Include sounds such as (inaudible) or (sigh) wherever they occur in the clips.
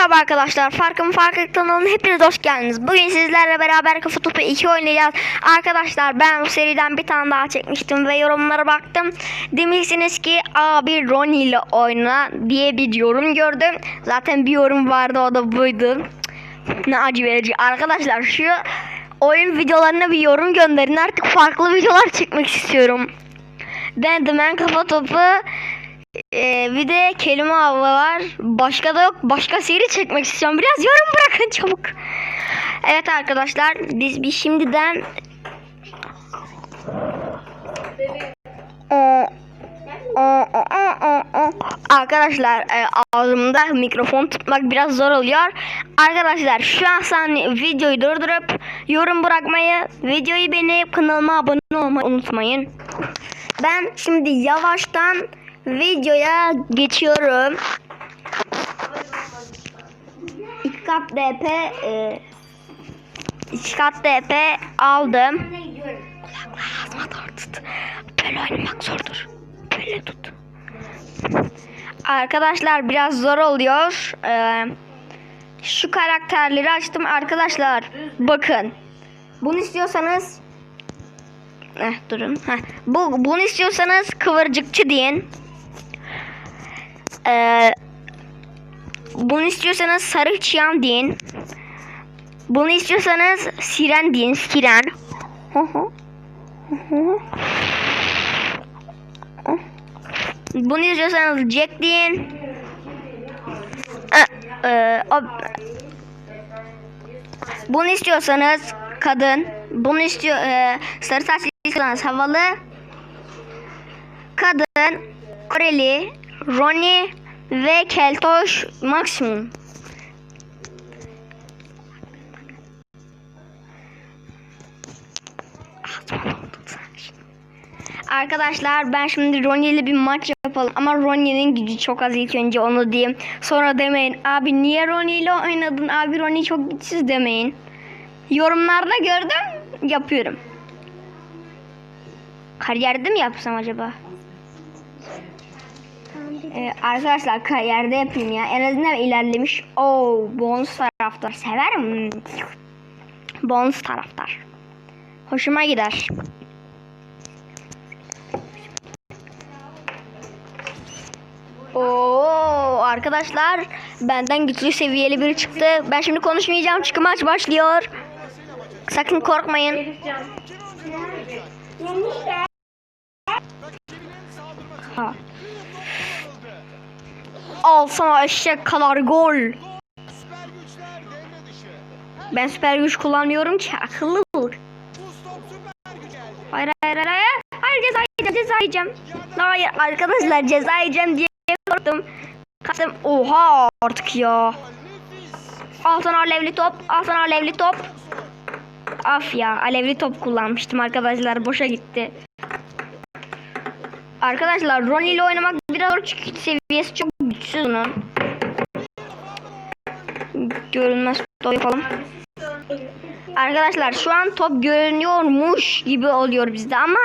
Merhaba arkadaşlar. Farkım Farklı kanalına hepiniz hoş geldiniz. Bugün sizlerle beraber Kafa Topu 2 oynayacağız. Arkadaşlar ben bu seriden bir tane daha çekmiştim ve yorumlara baktım. Demişsiniz ki abi Ronnie ile oyna diye bir yorum gördüm. Zaten bir yorum vardı o da buydu. Ne acı verici. Arkadaşlar şu oyun videolarına bir yorum gönderin. Artık farklı videolar çekmek istiyorum. Denedim ben Kafa Topu ee, bir de kelime avı var. Başka da yok. Başka seri çekmek istiyorum. Biraz yorum bırakın (laughs) çabuk. Evet arkadaşlar biz bir şimdiden. Arkadaşlar e, ağzımda mikrofon tutmak biraz zor oluyor. Arkadaşlar şu an saniye videoyu durdurup yorum bırakmayı, videoyu beğenip kanalıma abone olmayı unutmayın. Ben şimdi yavaştan videoya geçiyorum. İki kat DP e, iki kat DP aldım. Ağzıma doğru tut. Böyle oynamak zordur. Böyle tut. Arkadaşlar biraz zor oluyor. Ee, şu karakterleri açtım arkadaşlar. Bakın. Bunu istiyorsanız Eh durun. Heh. Bu bunu istiyorsanız kıvırcıkçı deyin. Ee, bunu istiyorsanız sarı çıyan deyin. Bunu istiyorsanız siren deyin. Siren. Bunu istiyorsanız Jack deyin. Ee, e, bunu istiyorsanız kadın. Bunu istiyor e, sarı saçlı istiyorsanız havalı. Kadın, Koreli, Ronnie ve Keltoş maksimum. Arkadaşlar ben şimdi Ronnie ile bir maç yapalım ama Ronnie'nin gücü çok az ilk önce onu diyeyim. Sonra demeyin abi niye Ronnie ile oynadın abi Ronnie çok güçsüz demeyin. Yorumlarda gördüm yapıyorum. Kariyerde mi yapsam acaba? Ee, arkadaşlar kariyerde yapayım ya. En azından ilerlemiş. Oo, bonus taraftar. Severim. Bonus taraftar. Hoşuma gider. Oo arkadaşlar benden güçlü seviyeli biri çıktı. Ben şimdi konuşmayacağım çünkü maç başlıyor. Sakın korkmayın. Ha. Al sana eşek kadar gol. Ben süper güç kullanmıyorum ki akıllı ol. Hayır hayır hayır hayır. Hayır ceza yiyeceğim ceza yiyeceğim. Hayır arkadaşlar ceza yiyeceğim diye korktum. Kaçtım. Oha artık ya. Al sana alevli top. Al sana alevli top. Af ya alevli top kullanmıştım arkadaşlar boşa gitti. Arkadaşlar Ronnie ile oynamak biraz zor çünkü seviyesi çok güçsüz onun. Görünmez top yapalım. Arkadaşlar şu an top görünüyormuş gibi oluyor bizde ama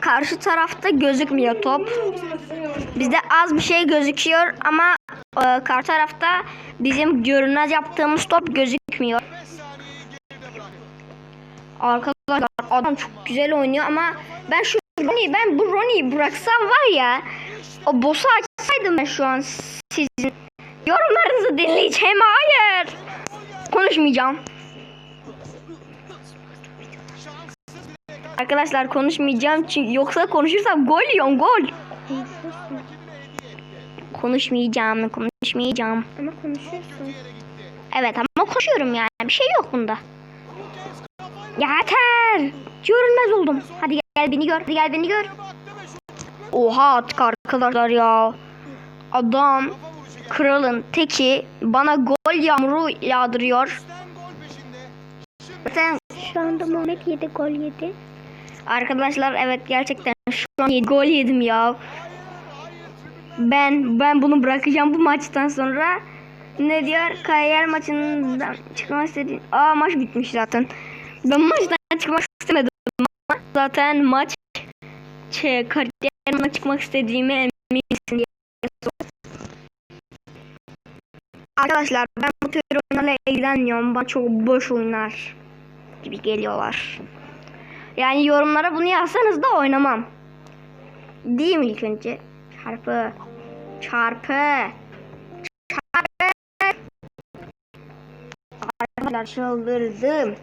karşı tarafta gözükmüyor top. Bizde az bir şey gözüküyor ama e, karşı tarafta bizim görünmez yaptığımız top gözükmüyor. Arkadaşlar adam çok güzel oynuyor ama ben şu Ronnie ben bu Ronnie'yi bıraksam var ya o boss'u açsaydım ben şu an sizin yorumlarınızı dinleyeceğim. Hayır. Konuşmayacağım. Arkadaşlar konuşmayacağım çünkü yoksa konuşursam gol yiyorum gol. Konuşmayacağım, konuşmayacağım. Ama konuşuyorsun. Evet ama konuşuyorum yani. Bir şey yok bunda. Yeter. Görünmez oldum. Hadi gel beni gör. Hadi gel beni gör. Oha artık arkadaşlar ya. Adam kralın teki bana gol yağmuru yağdırıyor. Sen Şu anda Muhammed yedi gol yedi. Arkadaşlar evet gerçekten şu an yedi gol yedim ya. Ben ben bunu bırakacağım bu maçtan sonra. Ne diyor? Kariyer maçından çıkmak istediğin. Aa maç bitmiş zaten. Ben maçtan çıkmak istemedim zaten maç şey, kariyer çıkmak istediğime Arkadaşlar ben tür oyunlarla ilgilenmiyorum. Bana çok boş oyunlar gibi geliyorlar. Yani yorumlara bunu yazsanız da oynamam. Değil mi ilk önce? Çarpı. Çarpı. Çarpı. Arkadaşlar çıldırdım.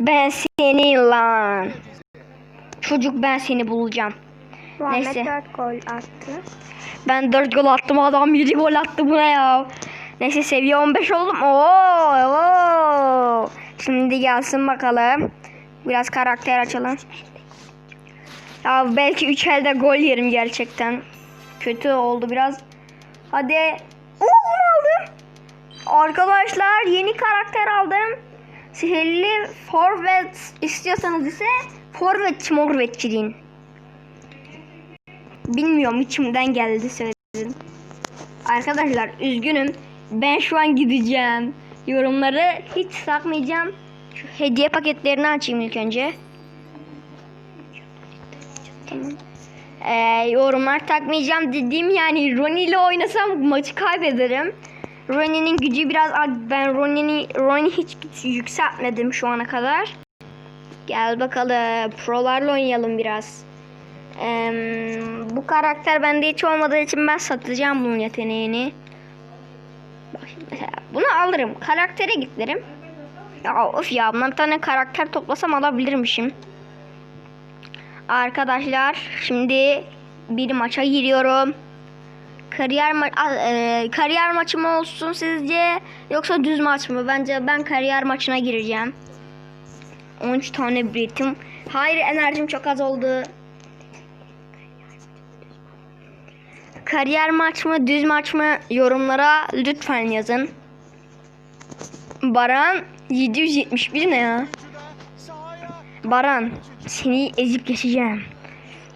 Ben seni lan. Çocuk ben seni bulacağım. Muhammed Neyse. 4 gol attı. Ben 4 gol attım adam 7 gol attı buna ya. Neyse seviye 15 oldum. Oo, oo. Şimdi gelsin bakalım. Biraz karakter açalım. Ya belki 3 elde gol yerim gerçekten. Kötü oldu biraz. Hadi. Oo, bunu aldım. Arkadaşlar yeni karakter aldım. Sihirli forvet istiyorsanız ise forvetçi morvetçi deyin. Bilmiyorum içimden geldi söyledim. Arkadaşlar üzgünüm. Ben şu an gideceğim. Yorumları hiç sakmayacağım. Şu hediye paketlerini açayım ilk önce. Ee, yorumlar takmayacağım dediğim yani Ronnie ile oynasam maçı kaybederim. Ronnie'nin gücü biraz az. Ben Ronnie'ni Ronnie hiç yükseltmedim şu ana kadar. Gel bakalım. Prolarla oynayalım biraz. Bu karakter bende hiç olmadığı için ben satacağım bunun yeteneğini. Bak mesela bunu alırım. Karaktere gitlerim. Ya of ya bundan bir tane karakter toplasam alabilirmişim. Arkadaşlar şimdi bir maça giriyorum. Kariyer ma e, kariyer maçı mı olsun sizce yoksa düz maç mı? Bence ben kariyer maçına gireceğim. 13 tane biletim. Hayır enerjim çok az oldu. Kariyer maç mı, düz maç mı yorumlara lütfen yazın. Baran 771 ne ya? Baran seni ezip geçeceğim.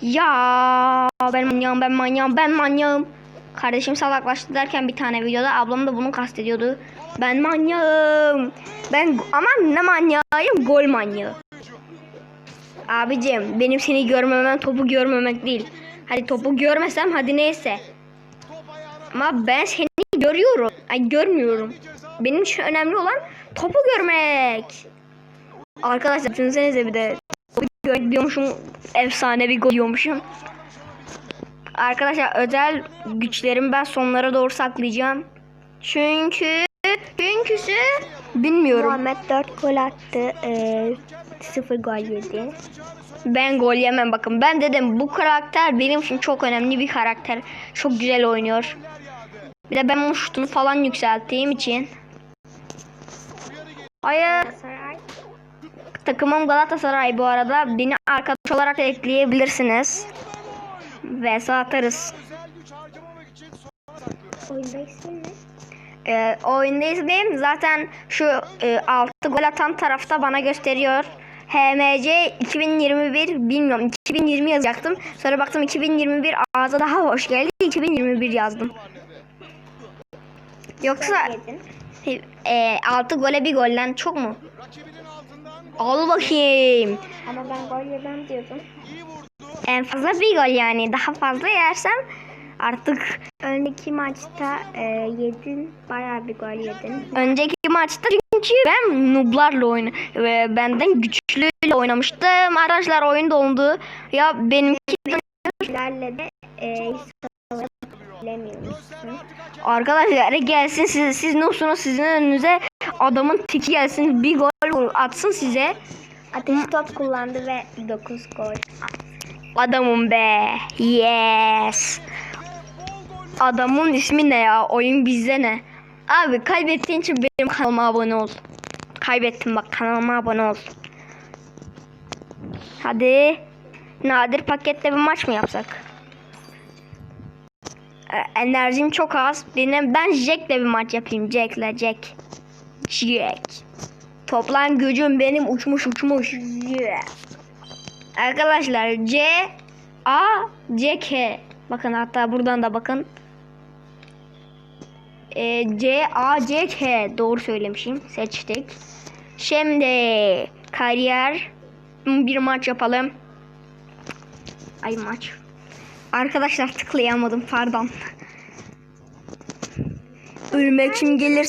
Ya ben manyağım, ben manyağım, ben manyağım. Kardeşim salaklaştı derken bir tane videoda ablam da bunu kastediyordu. Ben manyağım. Ben aman ne manyağıyım gol manyağı. Abicim benim seni görmemem topu görmemek değil. Hadi topu görmesem hadi neyse. Ama ben seni görüyorum. Ay görmüyorum. Benim için önemli olan topu görmek. Arkadaşlar düşünsenize bir de gol diyormuşum. Efsane bir gol diyormuşum. Arkadaşlar özel güçlerimi ben sonlara doğru saklayacağım. Çünkü çünküsü bilmiyorum. Muhammed 4 gol attı. Ee, 0 gol yedi. Ben gol yemem bakın. Ben dedim bu karakter benim için çok önemli bir karakter. Çok güzel oynuyor. Bir de ben onun şutunu falan yükselttiğim için. Hayır. Takımım Galatasaray bu arada. Beni arkadaş olarak ekleyebilirsiniz. Ve atarız. Oyunda isim ne? Ee, oyunda ismim zaten şu e, 6 gol atan tarafta bana gösteriyor. HMC 2021 bilmiyorum 2020 yazacaktım. Sonra baktım 2021 ağza daha hoş geldi. 2021 yazdım. Yoksa e, 6 gole bir golden çok mu? Al bakayım. Ama ben gol yemem diyordum. En fazla bir gol yani. Daha fazla yersem artık Önceki maçta e, yedin. Bayağı bir gol yedin. Önceki maçta çünkü ben nooblarla oyna ve benden güçlüyle oynamıştım. Arkadaşlar oyun dondu. Ya benimki de e, bilemiyormuşsun. arkadaşlar gelsin siz siz noobsunuz sizin önünüze adamın tiki gelsin bir gol atsın size. Ateş top kullandı ve 9 gol. Adamım be. Yes. Adamın ismi ne ya? Oyun bizde ne? Abi kaybettiğin için benim kanalıma abone ol. Kaybettim bak kanalıma abone ol. Hadi. Nadir paketle bir maç mı yapsak? Ee, enerjim çok az. Benim ben Jack'le bir maç yapayım. Jack'le Jack. Jack. Toplam gücüm benim uçmuş uçmuş. Arkadaşlar C A C K. Bakın hatta buradan da bakın. Ee, C A C K doğru söylemişim. Seçtik. Şimdi kariyer bir maç yapalım. Ay maç. Arkadaşlar tıklayamadım pardon. Önüme kim gelir?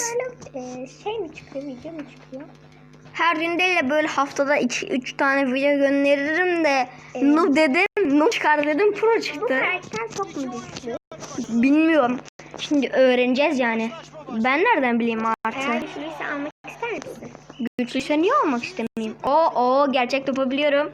E, şey mi çıkıyor, video mu çıkıyor? Her gün değil de böyle haftada 2-3 tane video gönderirim de noob dedim, noob çıkar dedim pro Bu çıktı. karakter çok mu güçlü? Bilmiyorum. Şimdi öğreneceğiz yani. Ben nereden bileyim Eğer artık? güçlüyse almak ister misin? Güçlüyse niye olmak istemeyeyim? O o gerçek topu biliyorum.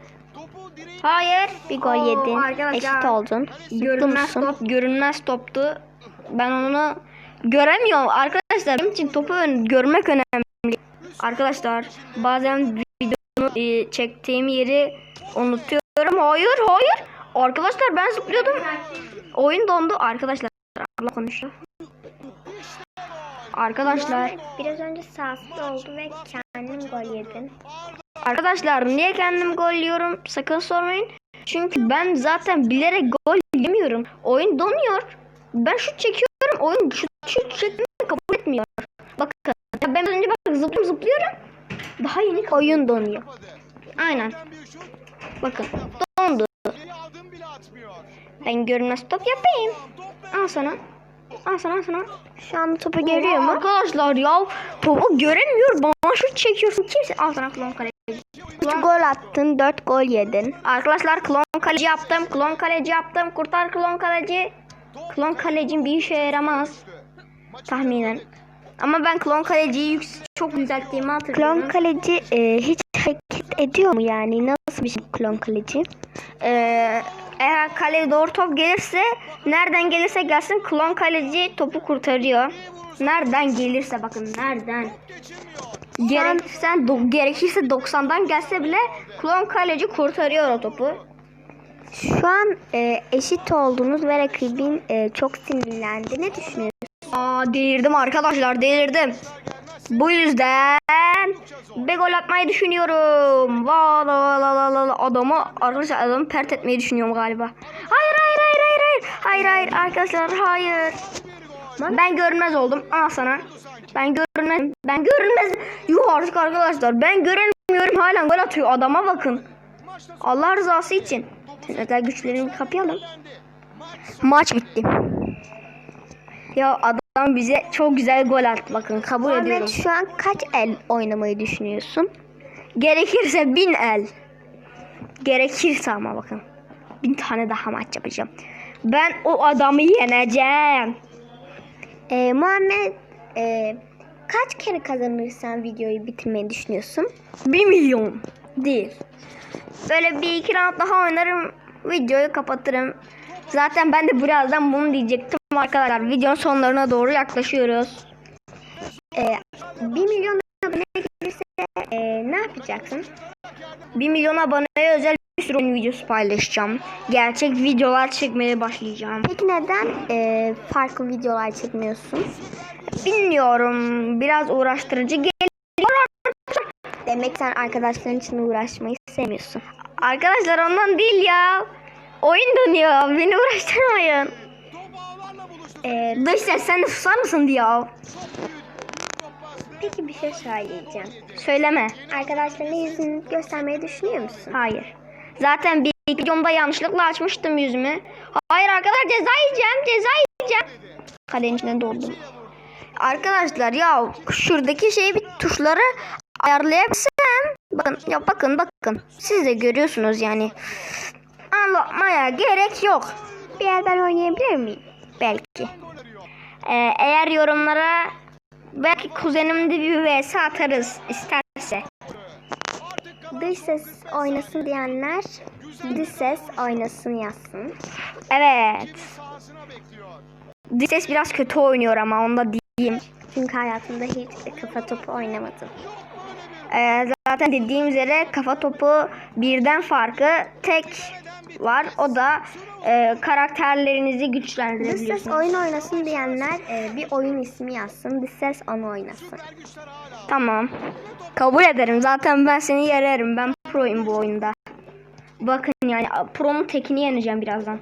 Hayır. Bir gol Oo, yedin. arkadaşlar. Eşit oldun. Görünmez top, görünmez toptu. Ben onu göremiyorum arkadaşlar. Benim için topu görmek önemli. Arkadaşlar bazen videomu e, çektiğim yeri unutuyorum. Hayır, hayır. Arkadaşlar ben zıplıyordum. Oyun dondu arkadaşlar. Abla konuşuyor. Arkadaşlar, Biraz önce sahasız oldu ve kendin gol yedin. arkadaşlar niye kendim gol yiyorum? Sakın sormayın. Çünkü ben zaten bilerek gol yemiyorum. Oyun donuyor. Ben şut çekiyorum. Oyun şut, şut çekmeyi kabul etmiyor. Bakın. ya Ben önce bak zıplıyorum zıplıyorum. Daha yeni oyun donuyor. Aynen. Bakın. Dondu. Ben görünmez top yapayım. Al sana. Al sana al sana. Şu an topu görüyor mu? Arkadaşlar ya topu göremiyor. Bana şut çekiyorsun. Kimse al sana klon kaleci. 3 gol attın, 4 gol yedin. Arkadaşlar klon kaleci yaptım. Klon kaleci yaptım. Kurtar klon kaleci. Klon kalecim bir işe yaramaz. Tahminen. Ama ben klon kaleciyi çok düzelttiğimi hatırlıyorum. Klon kaleci e, hiç hareket ediyor mu yani? Nasıl bir şey klon kaleci? Ee, eğer kaleye doğru top gelirse nereden gelirse gelsin klon kaleci topu kurtarıyor. Nereden gelirse bakın nereden. Gerekirse, do- gerekirse 90'dan gelse bile klon kaleci kurtarıyor o topu. Şu an e, eşit oldunuz ve rakibin e, çok sinirlendi. Ne düşünüyorsun? Aa delirdim arkadaşlar delirdim. Bu yüzden bir gol atmayı düşünüyorum. Va la la la la la adamı arkadaşlar adamı pert etmeyi düşünüyorum galiba. Hayır hayır hayır hayır hayır. Hayır hayır arkadaşlar hayır. Ben görünmez oldum. Al sana. Ben görünmez. Ben görünmez. Yuh artık arkadaşlar. Ben görünmüyorum. Halen gol atıyor. Adama bakın. Allah rızası için. Özel güçlerimi kapayalım. Maç bitti. Ya adam bize çok güzel gol attı. Bakın kabul ediyorum. Muhammed şu an kaç el oynamayı düşünüyorsun? Gerekirse bin el. Gerekirse ama bakın. Bin tane daha maç yapacağım. Ben o adamı yeneceğim. E, Muhammed e, kaç kere kazanırsan videoyu bitirmeyi düşünüyorsun? Bir milyon değil. Böyle bir iki round daha oynarım. Videoyu kapatırım. Zaten ben de birazdan bunu diyecektim arkadaşlar. Videonun sonlarına doğru yaklaşıyoruz. E, 1 milyon abone gelirse e, ne yapacaksın? 1 milyon aboneye özel bir sürü oyun videosu paylaşacağım. Gerçek videolar çekmeye başlayacağım. Peki neden e, farklı videolar çekmiyorsun? Bilmiyorum. Biraz uğraştırıcı geliyor. Demek sen arkadaşların için uğraşmayı sevmiyorsun. Arkadaşlar ondan değil ya. Oyun dönüyor. Beni uğraştırmayın. E, Dış ses sen de susar mısın diye. peki bir şey söyleyeceğim. Söyleme. Arkadaşlarına yüzünü göstermeyi düşünüyor musun? Hayır. Zaten bir videomda yanlışlıkla açmıştım yüzümü. Hayır arkadaşlar ceza yiyeceğim. Ceza yiyeceğim. Kalenin içine doldum. Arkadaşlar ya şuradaki şeyi bir tuşları ayarlayabilsem. Bakın ya bakın bakın. Siz de görüyorsunuz yani. Anlatmaya gerek yok. Bir ben oynayabilir miyim? Belki. Ee, eğer yorumlara belki kuzenimde bir vs atarız isterse. Dış ses oynasın diyenler dış ses oynasın yazsın. Evet. Dış ses biraz kötü oynuyor ama onu da diyeyim. Çünkü hayatımda hiç kafa topu oynamadım. Ee, zaten dediğim üzere kafa topu birden farkı tek var. O da e, karakterlerinizi güçlendirebiliyorsunuz. oyun oynasın diyenler e, bir oyun ismi yazsın. Dış ses onu oynasın. Tamam. Kabul ederim. Zaten ben seni yererim. Ben proyum bu oyunda. Bakın yani pro'nun tekini yeneceğim birazdan.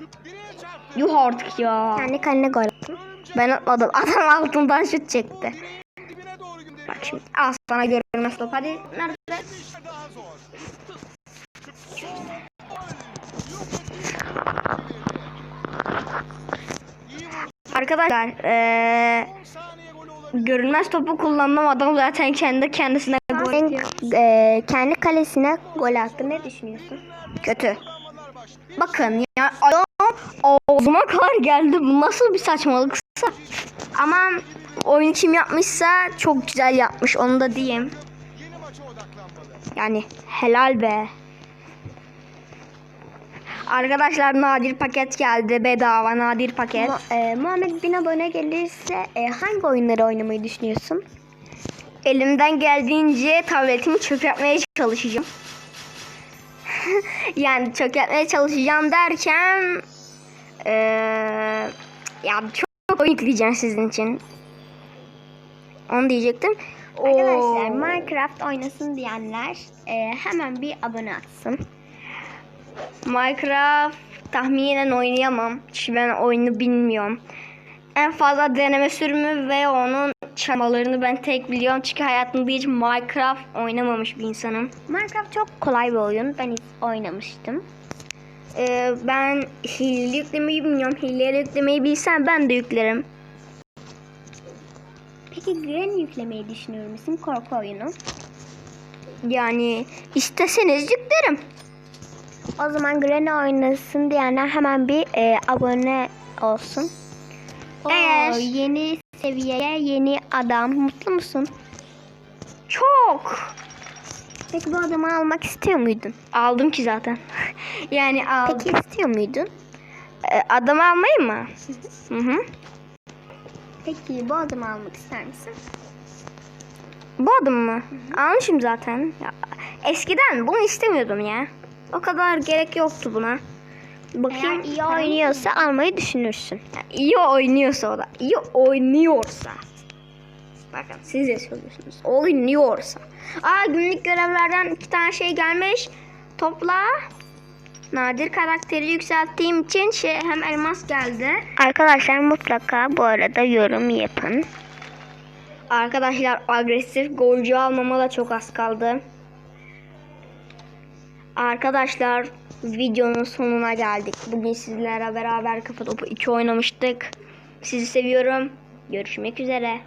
Yuh artık ya. Kendi kalene gol attın. Ben atmadım. (laughs) Adam altından şut çekti. Bak şimdi al sana görünmez top. Hadi nerede? Arkadaşlar eee görünmez topu kullandım adam zaten kendi kendisine gol atıyor. e, kendi kalesine gol attı. Ne düşünüyorsun? Kötü. Bakın ya adam ağzıma kadar geldi. Bu nasıl bir saçmalıksa. Ama oyunu kim yapmışsa çok güzel yapmış onu da diyeyim. Yani helal be. Arkadaşlar nadir paket geldi. Bedava nadir paket. Mu- e, Muhammed bin abone gelirse e, hangi oyunları oynamayı düşünüyorsun? Elimden geldiğince tabletimi çökertmeye çalışacağım. (laughs) yani çökertmeye çalışacağım derken eee ya çok oyun yükleyeceğim sizin için. Onu diyecektim. Arkadaşlar Oo. Minecraft oynasın diyenler e, hemen bir abone atsın. Minecraft tahminen oynayamam. Çünkü ben oyunu bilmiyorum. En fazla deneme sürümü ve onun çamalarını ben tek biliyorum. Çünkü hayatımda hiç Minecraft oynamamış bir insanım. Minecraft çok kolay bir oyun. Ben hiç oynamıştım. Ee, ben hile yüklemeyi bilmiyorum. Hileyle yüklemeyi bilsem ben de yüklerim. Peki Granny yüklemeyi düşünüyor musun? Korku oyunu. Yani isteseniz yüklerim. O zaman Granny oynasın diyenler hemen bir e, abone olsun. Eğer- yeni seviyeye yeni adam. Mutlu musun? Çok. Peki bu adamı almak istiyor muydun? Aldım ki zaten. (laughs) yani aldım. Peki istiyor muydun? Ee, adamı almayı mı? Hı hı. Peki bu adamı almak ister misin? Bu adım mı? Almışım zaten. Ya, eskiden bunu istemiyordum ya. O kadar gerek yoktu buna. Bakayım. Eğer iyi oynuyorsa almayı düşünürsün. İyi oynuyorsa o da. İyi oynuyorsa. Bakın siz de söylüyorsunuz. Oynuyorsa. Aa günlük görevlerden iki tane şey gelmiş. Topla. Nadir karakteri yükselttiğim için şey hem elmas geldi. Arkadaşlar mutlaka bu arada yorum yapın. Arkadaşlar agresif golcü almama da çok az kaldı. Arkadaşlar videonun sonuna geldik. Bugün sizlerle beraber kafa topu 2 oynamıştık. Sizi seviyorum. Görüşmek üzere.